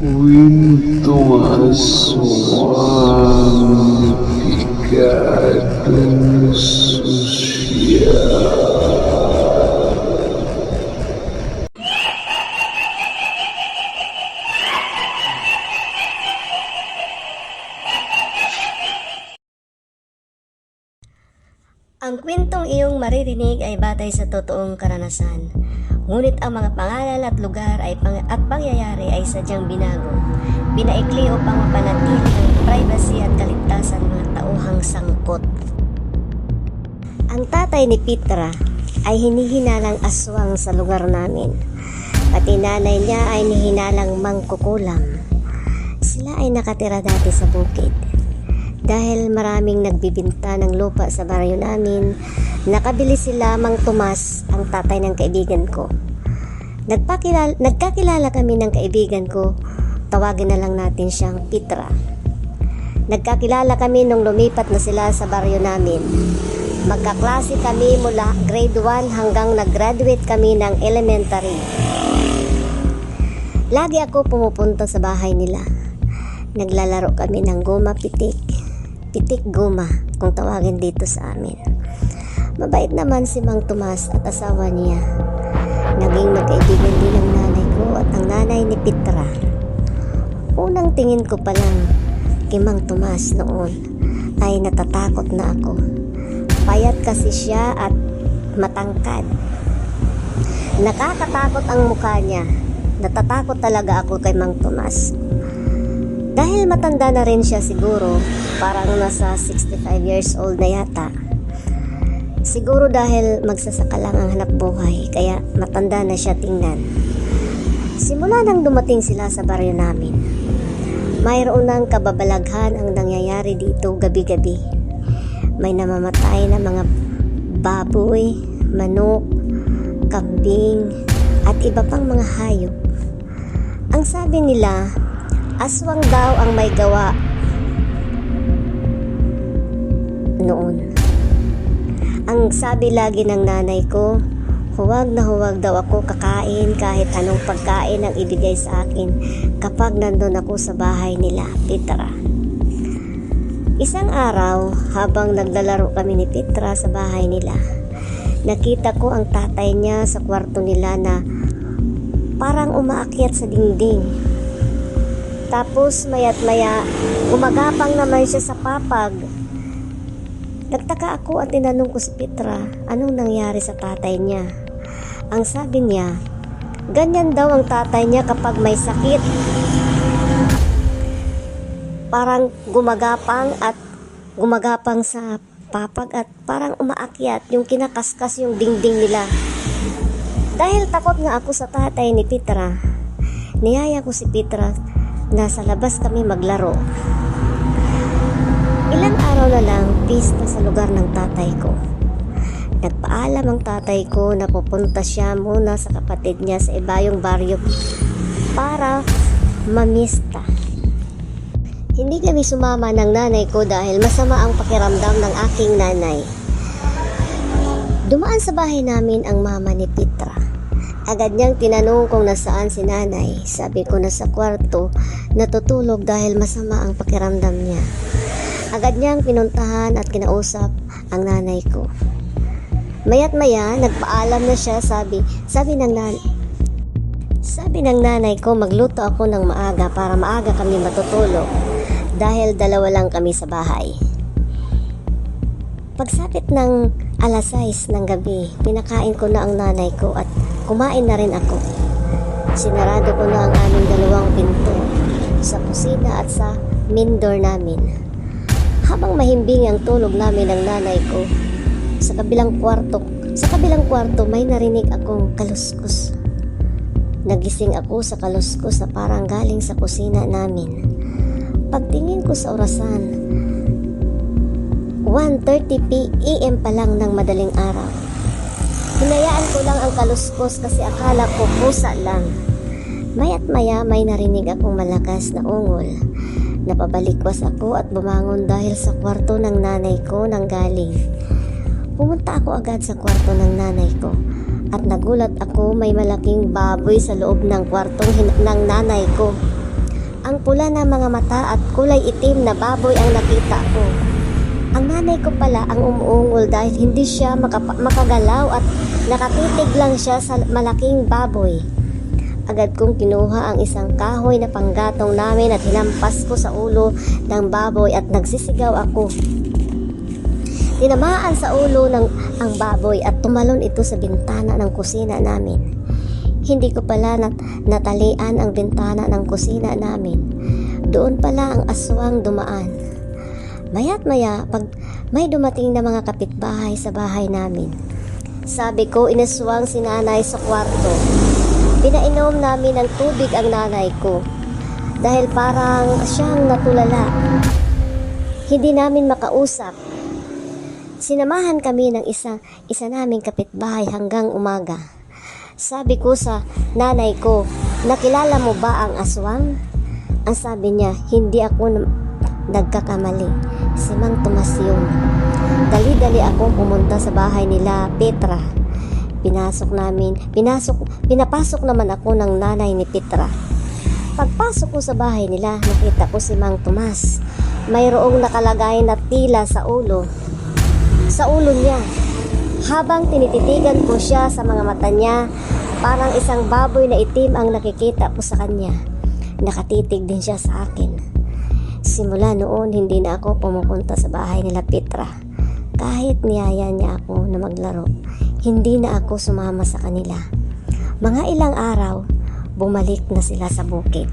Kwentong aswang pikadong sosyal. Ang kwentong iyong maririnig ay batay sa totoong karanasan. Ngunit ang mga pangalan at lugar ay pang- at pangyayari ay sadyang binago. Binaikli upang mapanatili ang privacy at kaligtasan ng mga tauhang sangkot. Ang tatay ni Petra ay hinihinalang aswang sa lugar namin. Pati nanay niya ay nihinalang mangkukulam. Sila ay nakatira dati sa bukid. Dahil maraming nagbibinta ng lupa sa baryo namin, nakabili sila Mang Tomas, ang tatay ng kaibigan ko. Nagpakilala, nagkakilala kami ng kaibigan ko, tawagin na lang natin siyang Petra. Nagkakilala kami nung lumipat na sila sa baryo namin. Magkaklase kami mula grade 1 hanggang nag-graduate kami ng elementary. Lagi ako pumupunta sa bahay nila. Naglalaro kami ng goma pitik. Pitik goma kung tawagin dito sa amin. Mabait naman si Mang Tomas at asawa niya. Naging magkaibigan din ang nanay ko at ang nanay ni Petra. Unang tingin ko pa lang kay Mang Tomas noon ay natatakot na ako. Payat kasi siya at matangkad. Nakakatakot ang mukha niya. Natatakot talaga ako kay Mang Tomas. Dahil matanda na rin siya siguro, parang nasa 65 years old na yata. Siguro dahil magsasaka lang ang hanap buhay, kaya matanda na siya tingnan. Simula nang dumating sila sa baryo namin, mayroon ng kababalaghan ang nangyayari dito gabi-gabi. May namamatay na mga baboy, manok, kambing, at iba pang mga hayop. Ang sabi nila, aswang daw ang may gawa noon. Ang sabi lagi ng nanay ko, huwag na huwag daw ako kakain kahit anong pagkain ang ibigay sa akin kapag nandun ako sa bahay nila, Petra. Isang araw, habang naglalaro kami ni Petra sa bahay nila, nakita ko ang tatay niya sa kwarto nila na parang umaakyat sa dingding. Tapos mayat maya, umagapang naman siya sa papag. Nagtaka ako at tinanong ko si Petra, anong nangyari sa tatay niya? Ang sabi niya, ganyan daw ang tatay niya kapag may sakit. Parang gumagapang at gumagapang sa papag at parang umaakyat yung kinakaskas yung dingding nila. Dahil takot nga ako sa tatay ni Petra, niyaya ko si Petra na sa labas kami maglaro. Ilang araw na lang, pista sa lugar ng tatay ko. Nagpaalam ang tatay ko na pupunta siya muna sa kapatid niya sa ibayong baryo para mamista. Hindi kami sumama ng nanay ko dahil masama ang pakiramdam ng aking nanay. Dumaan sa bahay namin ang mama ni Petra. Agad niyang tinanong kung nasaan si nanay. Sabi ko na sa kwarto, natutulog dahil masama ang pakiramdam niya. Agad niyang pinuntahan at kinausap ang nanay ko. Mayat maya, nagpaalam na siya, sabi, sabi ng nanay, sabi ng nanay ko, magluto ako ng maaga para maaga kami matutulog dahil dalawa lang kami sa bahay. Pagsapit ng alas 6 ng gabi, pinakain ko na ang nanay ko at kumain na rin ako. Sinarado ko na ang aming dalawang pinto sa kusina at sa main door namin. Habang mahimbing ang tulog namin ng nanay ko, sa kabilang kwarto, sa kabilang kwarto may narinig akong kaluskos. Nagising ako sa kaluskos na parang galing sa kusina namin. Pagtingin ko sa orasan, 1.30 p.m. pa lang ng madaling araw. Hinayaan ko lang ang kaluskos kasi akala ko pusa lang. Mayat maya may narinig akong malakas na ungol. Napabalikwas ako at bumangon dahil sa kwarto ng nanay ko nang galing. Pumunta ako agad sa kwarto ng nanay ko at nagulat ako may malaking baboy sa loob ng kwartong hin- ng nanay ko. Ang pula ng mga mata at kulay itim na baboy ang nakita ko. Ang nanay ko pala ang umuungol dahil hindi siya makagalaw at nakatitig lang siya sa malaking baboy. Agad kong kinuha ang isang kahoy na panggatong namin at hinampas ko sa ulo ng baboy at nagsisigaw ako. Tinamaan sa ulo ng ang baboy at tumalon ito sa bintana ng kusina namin. Hindi ko pala nat- natalian ang bintana ng kusina namin. Doon pala ang aswang dumaan. Maya't maya, pag may dumating na mga kapitbahay sa bahay namin. Sabi ko, inaswang si nanay sa kwarto. Pinainom namin ng tubig ang nanay ko. Dahil parang siyang natulala. Hindi namin makausap. Sinamahan kami ng isa, isa naming kapitbahay hanggang umaga. Sabi ko sa nanay ko, nakilala mo ba ang aswang? Ang sabi niya, hindi ako nagkakamali. Si Mang Tomas yun. Dali-dali akong pumunta sa bahay nila Petra. Pinasok namin, pinasok, pinapasok naman ako ng nanay ni Petra. Pagpasok ko sa bahay nila, nakita ko si Mang Tomas. Mayroong nakalagay na tila sa ulo. Sa ulo niya. Habang tinititigan ko siya sa mga mata niya, parang isang baboy na itim ang nakikita ko sa kanya. Nakatitig din siya sa akin. Simula noon, hindi na ako pumupunta sa bahay nila Petra. Kahit niyaya niya ako na maglaro, hindi na ako sumama sa kanila. Mga ilang araw, bumalik na sila sa bukid.